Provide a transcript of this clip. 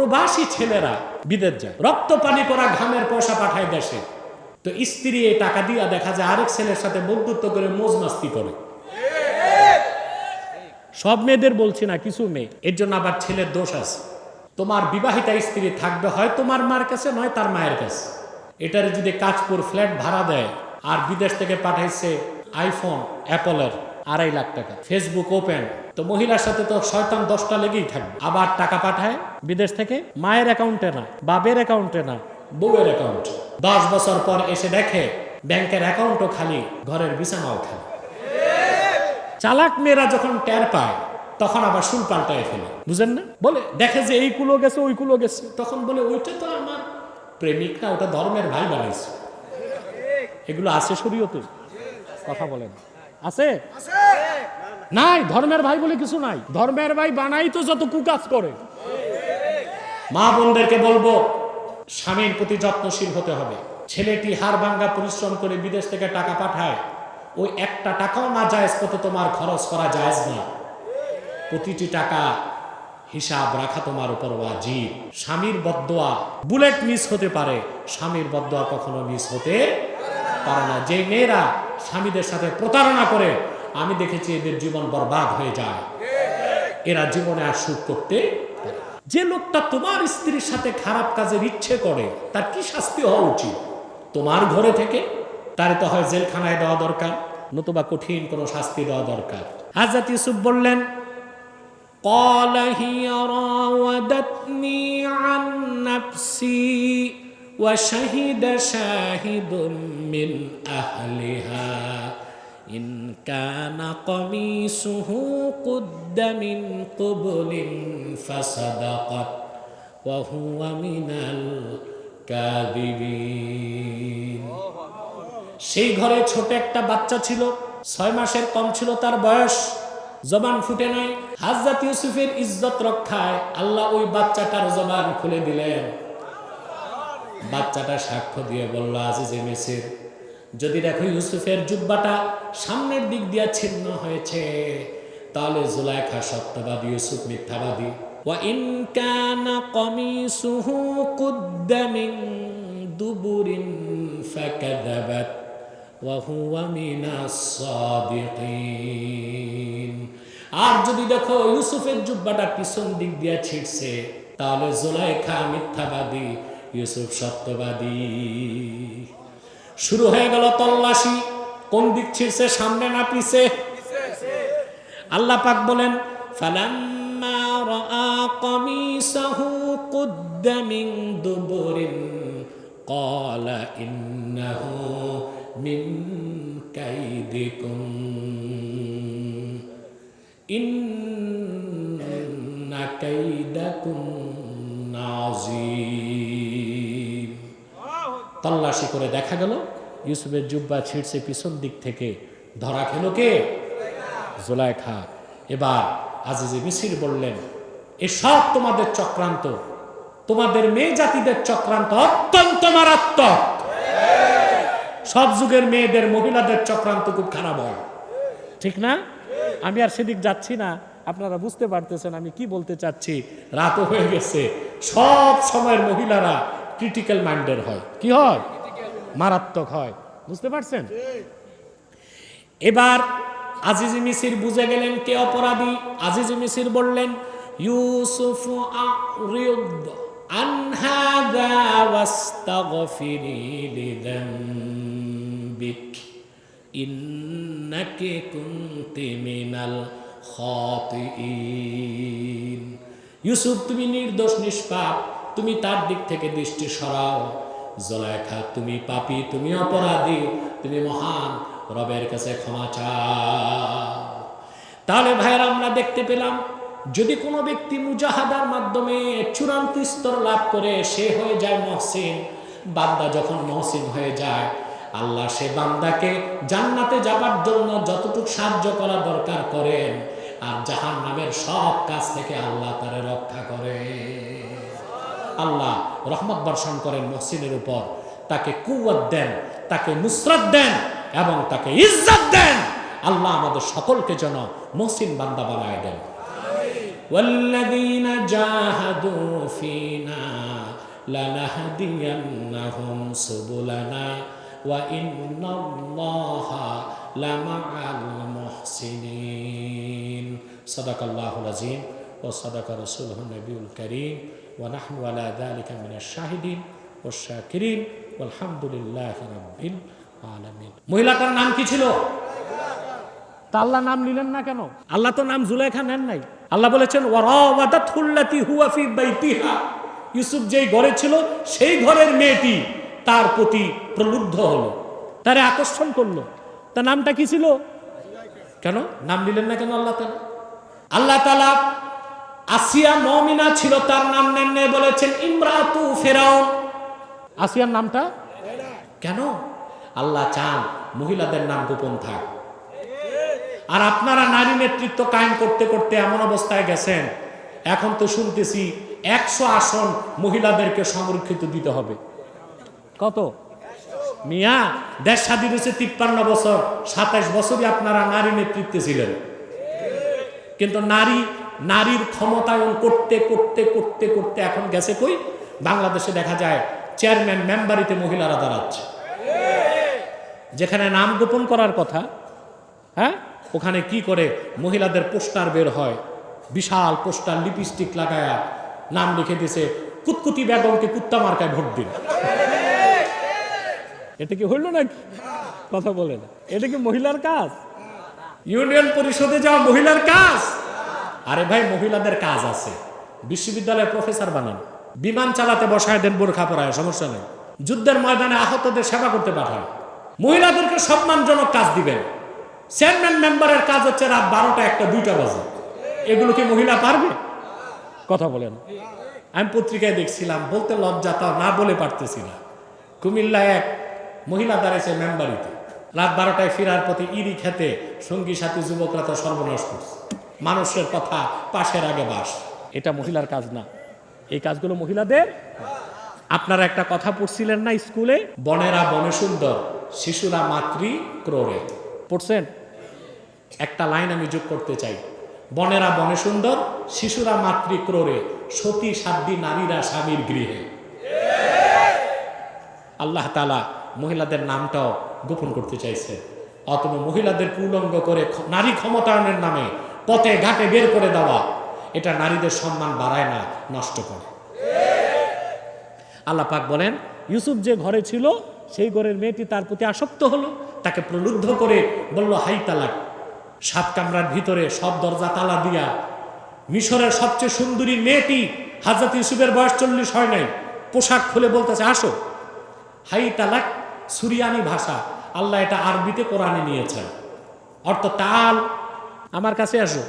প্রবাসী ছেলেরা বিদেশ যায়। রক্ত পানি করা ঘামের পয়সা পাঠায় দেশে। তো স্ত্রী এই টাকা দিয়া দেখা যায় আরেক ছেলের সাথে বন্ধুত্ব করে মোজ মাস্তি করে। সব মেয়েদের বলছি না, কিছু মেয়ে। এর জন্য আবার ছেলের দোষ আছে। তোমার বিবাহিতা স্ত্রী থাকবে হয় তোমার মার কাছে, নয় তার মায়ের কাছে। এটার যদি কাজপুর ফ্ল্যাট ভাড়া দেয়, আর বিদেশ থেকে পাঠাইছে আইফোন অ্যাপলের আড়াই লাখ টাকা। ফেসবুক ওপেন তো মহিলার সাথে তো শয়তান দশটা লেগেই থাকবে। আবার টাকা পাঠায়, বিদেশ থেকে মায়ের অ্যাকাউন্টে না বাবের অ্যাকাউন্টে না, বউয়ের অ্যাকাউন্ট দশ বছর পর এসে দেখে, ব্যাংকের অ্যাকাউন্টও খালি, ঘরের বিছানাও খালি। চালাক মেয়েরা যখন টের পায়, তখন আবার সুর পাল্টায় ফেলে। বুঝেন না? বলে, দেখে যে এই কুলো গেছে ওই কুলো গেছে। তখন বলে, ওইটা তো আমার প্রেমিক না ওটা ধর্মের ভাই বানাইছে। এগুলো আছে শরীয়তে? কথা বলেন। আছে? নাই, ধর্মের ভাই বলে কিছু নাই। ধর্মের ভাই বানাই তো যত কুকাজ করে। মা বোনদেরকে বলব, স্বামীর প্রতি যত্নশীল হতে হবে। ছেলেটি হাড় ভাঙ্গা পরিশ্রম করে বিদেশ থেকে টাকা পাঠায়। ওই একটা টাকাও না জায়েজ কত তোমার খরচ করা জায়েজ না। প্রতিটি টাকা হিসাব রাখা তোমার উপর ওয়াজিব। স্বামীর বদোয়া বুলেট মিস হতে পারে। স্বামীর বদোয়া কখনো মিস হতে পারে না যে মেয়েরা স্বামীদের সাথে প্রতারণা করে আমি দেখেছি এদের জীবন বরবাদ হয়ে যায় এরা জীবনে আর সুখ করতে পারে না। যে লোকটা তোমার স্ত্রীর সাথে খারাপ কাজের ইচ্ছে করে তার কি শাস্তি হওয়া উচিত তোমার ঘরে থেকে তার তো হয় জেলখানায় দেওয়া দরকার নতুবা কঠিন কোনো শাস্তি দেওয়া দরকার হাজরত ইউসুফ বললেন قال هي راودتني عن نفسي وشهد شاهد من أهلها إن كان قميصه قد من قبل فصدقت وهو من الكاذبين সেই ঘরে ছোট একটা বাচ্চা ছিল ছয় মাসের কম ছিল তার বয়স জবান ফুটে নাই হাজরত ইউসুফের ইজ্জত রক্ষায় আল্লাহ ওই বাচ্চাটার জবান খুলে দিলেন বাচ্চাটা সাক্ষ্য দিয়ে বলল আজিজে মেসির যদি দেখো ইউসুফের জুব্বাটা সামনের দিক দিয়ে ছিন্ন হয়েছে তাহলে জুলাইখা সত্যবাদী ইউসুফ মিথ্যাবাদী وإن كان قميصه قد من دبر فكذبت وهو من الصادقين আর যদি দেখো ইউসুফের জুব্বাটা পিছন দিক দিয়ে ছিটছে তাহলে জোলাইখা মিথ্যাবাদী ইউসুফ সত্যবাদী। শুরু হয়ে গেল তল্লাশি। কোন দিক ছিঁড়ছে, সামনে না পিছে? আল্লাহ পাক বলেন, ফালাম্মা মিন ইন্ন তল্লাশি করে দেখা গেল, ইউসুফের জুব্বা ছিঁড়ছে পিছন দিক থেকে। ধরা খেল কে? জোলাইখা। এবার আজিজে মিসির বললেন, এসব তোমাদের চক্রান্ত। তোমাদের মেয়ে জাতিদের চক্রান্ত অত্যন্ত মারাত্মক। সব যুগের মেয়েদের, মহিলাদের চক্রান্ত খুব খারাপ হয় ঠিক না? আমি আর সেদিক যাচ্ছি না। আপনারা বুঝতে পারতেছেন আমি কি বলতে চাচ্ছি। রাতও হয়ে গেছে। সব সময়ের মহিলারা ক্রিটিক্যাল মাইন্ডের হয়। কি হয়? মারাত্মক হয়। বুঝতে পারছেন? এবার আজিজ মিসির বুঝে গেলেন কে অপরাধী? আজিজ মিসির বললেন, ইউসুফ ইউসুফ, তুমি নির্দোষ, নিষ্পাপ। তুমি তার দিক থেকে দৃষ্টি সরাও। জলাইখা, তুমি পাপি, তুমি অপরাধী, তুমি মহান, রবের কাছে ক্ষমা চাও। তাহলে ভাইয়ের, আমরা দেখতে পেলাম, যদি কোনো ব্যক্তি মুজাহাদার মাধ্যমে চূড়ান্ত স্তর লাভ করে, সে হয়ে যায় মহসিন। বান্দা যখন মহসিন হয়ে যায়, আল্লাহ সে বান্দাকে জান্নাতে যাবার জন্য যতটুকু সাহায্য করা দরকার করেন, আর জাহান নামের সব কাজ থেকে আল্লাহ তারে রক্ষা করে আল্লাহ রহমত বর্ষণ করেন মহসিনের উপর তাকে কুয়াত দেন তাকে নুসরত দেন এবং তাকে ইজ্জত দেন আল্লাহ আমাদের সকলকে যেন মহসিন বান্দা বানায় দেন والذين جاهدوا فينا لنهدينهم سبلنا وإن الله لمع المحسنين صدق الله العظيم وصدق رسوله النبي الكريم ونحن على ذلك من الشاهدين والشاكرين والحمد لله رب العالمين মহিলাটার নাম কি ছিল তা আল্লাহ নাম নিলেন না কেন আল্লাহ তো নাম জুলাইখা নেন নাই আল্লাহ বলেছেন ওয়ারাওয়াদাতহুল্লাতি হুয়া ফি বাইতিহা ইউসুফ যেই ঘরে ছিল সেই ঘরের মেয়েটি তার প্রতি প্রলুব্ধ হলো তারে আকর্ষণ করলো তার নামটা কি ছিল কেন নাম নিলেন না কেন আল্লাহ তালা আল্লাহ তালা আসিয়া মমিনা ছিল, তার নাম নেন বলেছেন ইমরাতু ফেরাউন। আসিয়ার নামটা? কেন? আল্লাহ চান মহিলাদের নাম গোপন থাক। আর আপনারা নারী নেতৃত্ব কায়েম করতে করতে এমন অবস্থায় গেছেন, এখন তো শুনতেছি একশো আসন মহিলাদেরকে সংরক্ষিত দিতে হবে। কত? মিয়া, দেশ স্বাধীন হয়েছে তিপ্পান্ন বছর সাতাইশ বছরই আপনারা নারী নেতৃত্বে ছিলেন। কিন্তু নারী নারীর ক্ষমতায়ন করতে করতে করতে করতে এখন গেছে কই? বাংলাদেশে দেখা যায় চেয়ারম্যান মেম্বারিতে মহিলারা দাঁড়াচ্ছে। যেখানে নাম গোপন করার কথা হ্যাঁ? ওখানে কি করে মহিলাদের পোস্টার বের হয়? বিশাল পোস্টার, লিপস্টিক লাগায়া নাম লিখে দিছে, কুতকুতি বেগমকে কুত্তা মার্কায় ভোট দিন। এটা কি হইল নাকি? কথা বলেন এটা কি মহিলার কাজ? ইউনিয়ন পরিষদে যাওয়া মহিলার কাজ? আরে ভাই, মহিলাদের কাজ আছে। বিশ্ববিদ্যালয়ের প্রফেসর বানান। বিমান চালাতে বসায় দেন বোরখা পরায়, সমস্যা নেই। যুদ্ধের ময়দানে আহতদের সেবা করতে পাঠান। মহিলাদেরকে সম্মানজনক কাজ দিবেন। চেয়ারম্যান মেম্বারের কাজ হচ্ছে রাত বারোটা একটা, দুইটা বাজে। এগুলো কি মহিলা পারবে? কথা বলেন। আমি পত্রিকায় দেখছিলাম, বলতে লজ্জা তাও না বলে পারতেছি না। কুমিল্লা এক মহিলা দাঁড়িয়েছে মেম্বারিতে। রাত বারোটায় ফেরার পথে ইরি খেতে সঙ্গী সাথী যুবকরা তো সর্বনাশ করছে। মানুষের কথা পাশের আগে বাস। এটা মহিলার কাজ না। এই কাজগুলো মহিলাদের? আপনারা একটা কথা পড়ছিলেন না স্কুলে? বনেরা বনে সুন্দর শিশুরা মাতৃ ক্রোরে পড়ছেন? একটা লাইন আমি যোগ করতে চাই। বনেরা বনে সুন্দর শিশুরা মাতৃ ক্রোরে সতী সাধ্যী নারীরা স্বামীর গৃহে। আল্লাহ তালা মহিলাদের নামটাও গোপন করতে চাইছে। অথবা মহিলাদের উলঙ্গ করে নারী ক্ষমতায়নের নামে পথে ঘাটে বের করে দেওয়া, এটা নারীদের সম্মান বাড়ায় না, নষ্ট করে। আল্লাহ পাক বলেন, ইউসুফ যে ঘরে ছিল, সেই ঘরের মেয়েটি তার প্রতি আসক্ত হলো, তাকে প্রলুব্ধ করে বলল, হাই তালাক সাত কামরার ভিতরে সব দরজা তালা দিয়া, মিশরের সবচেয়ে সুন্দরী মেয়েটি হাজরত ইউসুফের বয়স চল্লিশ হয় নাই, পোশাক খুলে বলতেছে, আসো। হাই তালাক, সুরিয়ানি ভাষা, আল্লাহ এটা আরবিতে কোরআনে নিয়েছেন। অর্থ তাল আমার কাছে আসো